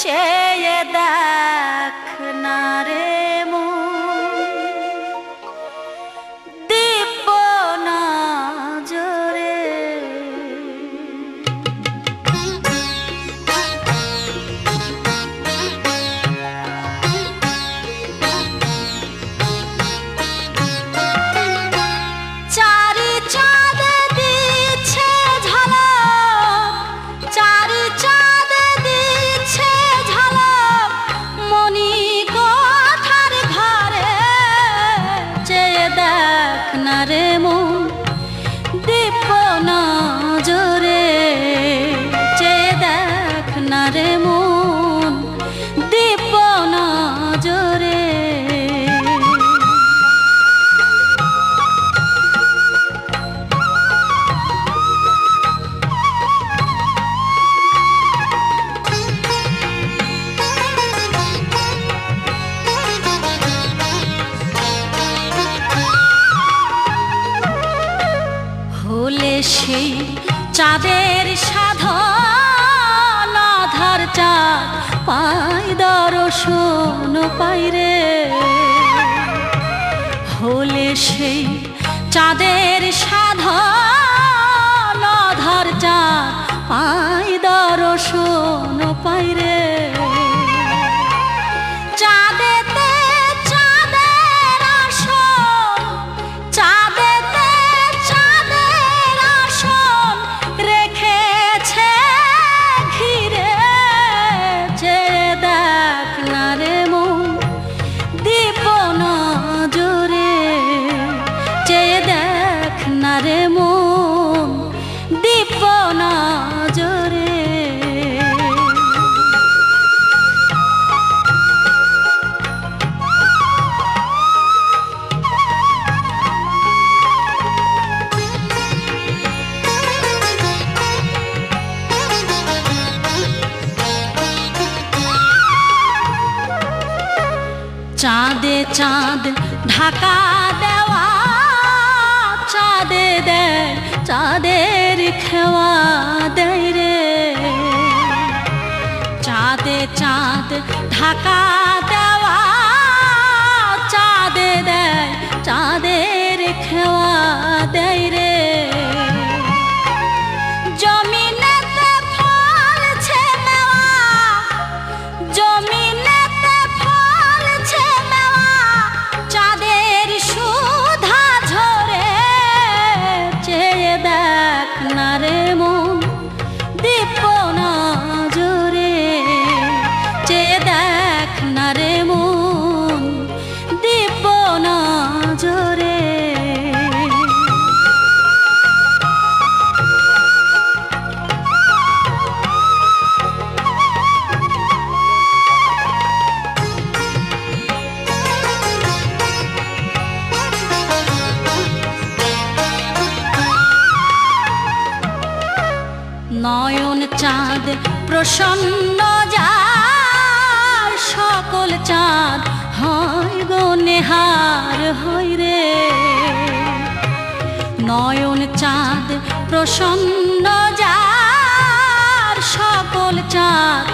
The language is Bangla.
চেয়ে দেখ না রে। চাঁদের সাধন আধার চাঁদ। পাই দর্শন পাই রে। হলে সেই চাঁদের সাধন না রে মন দীপ নজরে। চাঁদে চাঁদ ঢাকা দেওয়া চাঁদে দেয় চাঁদের খেওয়া দেয় রে। চাঁদে চাঁদ ঢাকা নয়ন চাঁদ প্রসন্ন যার সকল চাঁদ হয় গো নেহার, হয় রে। নয়ন চাঁদ প্রসন্ন যার সকল চাঁদ